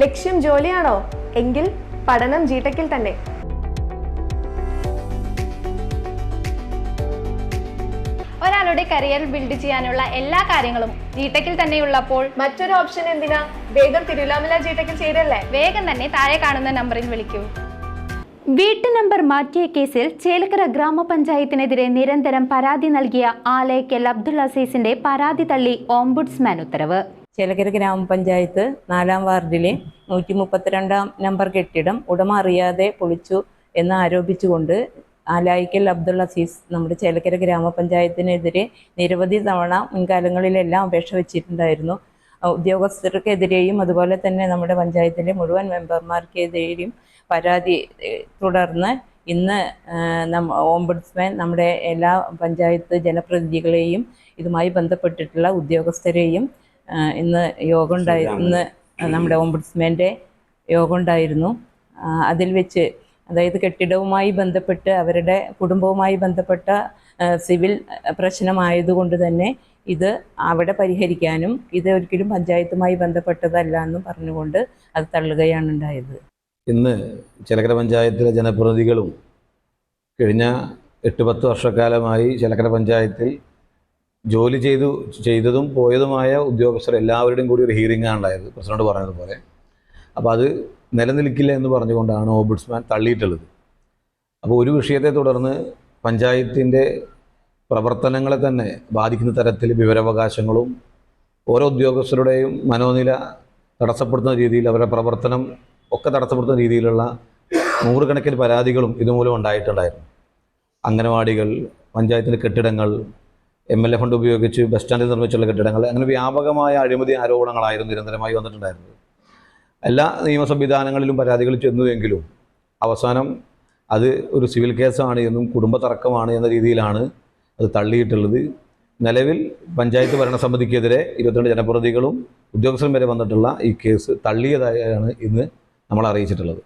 ലക്ഷ്യം ജോലിയാണോ? എങ്കിൽ പഠനം ജീട്ടക്കിൽ തന്നെ. ഒരാളുടെ കരിയർ ബിൽഡ് ചെയ്യാനുള്ള എല്ലാ കാര്യങ്ങളും ജീട്ടക്കിൽ തന്നെ ഉള്ളപ്പോൾ മറ്റൊരു ഓപ്ഷൻ എന്തിനാ? വേഗം തിരുവല്ലാമല ജീട്ടക്കിൽ ചെയ്തല്ലേ വേഗം തന്നെ താഴെ കാണുന്ന നമ്പറിൽ വിളിക്കൂ. വീട്ടു നമ്പർ മാറ്റിയ കേസിൽ ചേലക്കര ഗ്രാമപഞ്ചായത്തിനെതിരെ നിരന്തരം പരാതി നൽകിയ ആലയക്കൽ അബ്ദുൾ അസീസിന്റെ പരാതി തള്ളി ഓംബുഡ്സ്മാൻ ഉത്തരവ്. ചേലക്കര ഗ്രാമപഞ്ചായത്ത് നാലാം വാർഡിലെ നൂറ്റി മുപ്പത്തിരണ്ടാം നമ്പർ കെട്ടിടം ഉടമ അറിയാതെ പൊളിച്ചു എന്ന് ആരോപിച്ചുകൊണ്ട് ആലായിക്കൽ അബ്ദുൾ അസീസ് നമ്മുടെ ചേലക്കര ഗ്രാമപഞ്ചായത്തിനെതിരെ നിരവധി തവണ മുൻകാലങ്ങളിലെല്ലാം അപേക്ഷ വെച്ചിട്ടുണ്ടായിരുന്നു. ഉദ്യോഗസ്ഥർക്കെതിരെയും അതുപോലെ തന്നെ നമ്മുടെ പഞ്ചായത്തിലെ മുഴുവൻ മെമ്പർമാർക്കെതിരെയും പരാതി തുടർന്ന് ഇന്ന് നമ്മ ഓംബുഡ്സ്മാൻ നമ്മുടെ എല്ലാ പഞ്ചായത്ത് ജനപ്രതിനിധികളെയും ഇതുമായി ബന്ധപ്പെട്ടിട്ടുള്ള ഉദ്യോഗസ്ഥരെയും ഇന്ന് യോഗം ഉണ്ടായി ഇന്ന് നമ്മുടെ ഓംബുഡ്സ്മാന്റെ യോഗം ഉണ്ടായിരുന്നു. അതിൽ വെച്ച് അതായത് കെട്ടിടവുമായി ബന്ധപ്പെട്ട് അവരുടെ കുടുംബവുമായി ബന്ധപ്പെട്ട സിവിൽ പ്രശ്നമായതുകൊണ്ട് തന്നെ ഇത് അവിടെ പരിഹരിക്കാനും ഇത് ഒരിക്കലും പഞ്ചായത്തുമായി ബന്ധപ്പെട്ടതല്ല എന്നും പറഞ്ഞുകൊണ്ട് അത് തള്ളുകയാണ് ഉണ്ടായത്. ഇന്ന് ചിലക്കര പഞ്ചായത്തിലെ ജനപ്രതിനിധികളും കഴിഞ്ഞ എട്ട് പത്ത് വർഷക്കാലമായി ചിലക്കര പഞ്ചായത്തിൽ ജോലി ചെയ്തു ചെയ്തതും പോയതുമായ ഉദ്യോഗസ്ഥർ എല്ലാവരുടെയും കൂടി ഒരു ഹിയറിംഗ് ആണ് ഉണ്ടായത്. പ്രസിഡന്റ് പറഞ്ഞതുപോലെ. അപ്പോൾ അത് നിലനിൽക്കില്ല എന്ന് പറഞ്ഞുകൊണ്ടാണ് ഓംബുഡ്സ്മാൻ തള്ളിയിട്ടുള്ളത്. അപ്പോൾ ഒരു വിഷയത്തെ തുടർന്ന് പഞ്ചായത്തിന്റെ പ്രവർത്തനങ്ങളെ തന്നെ ബാധിക്കുന്ന തരത്തിൽ വിവരാവകാശങ്ങളും ഓരോ ഉദ്യോഗസ്ഥരുടെയും മനോനില തടസ്സപ്പെടുത്തുന്ന രീതിയിൽ അവരുടെ പ്രവർത്തനം ഒക്കെ തടസ്സപ്പെടുത്തുന്ന രീതിയിലുള്ള നൂറുകണക്കിന് പരാതികളും ഇതുമൂലം ഉണ്ടായിട്ടുണ്ടായിരുന്നു. അംഗനവാടികൾ പഞ്ചായത്തിന്റെ കെട്ടിടങ്ങൾ എം എൽ എ ഫണ്ട് ഉപയോഗിച്ച് ബസ് സ്റ്റാൻഡിൽ നിർമ്മിച്ചുള്ള കെട്ടിടങ്ങൾ അങ്ങനെ വ്യാപകമായ അഴിമതി ആരോപണങ്ങളായിരുന്നു നിരന്തരമായി വന്നിട്ടുണ്ടായിരുന്നത്. എല്ലാ നിയമ സംവിധാനങ്ങളിലും പരാതികൾ ചെന്നുവെങ്കിലും അവസാനം അത് ഒരു സിവിൽ കേസാണ് എന്നും കുടുംബ തർക്കമാണ് എന്ന രീതിയിലാണ് അത് തള്ളിയിട്ടുള്ളത്. നിലവിൽ പഞ്ചായത്ത് ഭരണസമിതിക്കെതിരെ ഇരുപത്തിരണ്ട് ജനപ്രതികളും ഉദ്യോഗസ്ഥരും വരെ വന്നിട്ടുള്ള ഈ കേസ് തള്ളിയതായാണ് ഇന്ന് നമ്മൾ അറിയിച്ചിട്ടുള്ളത്.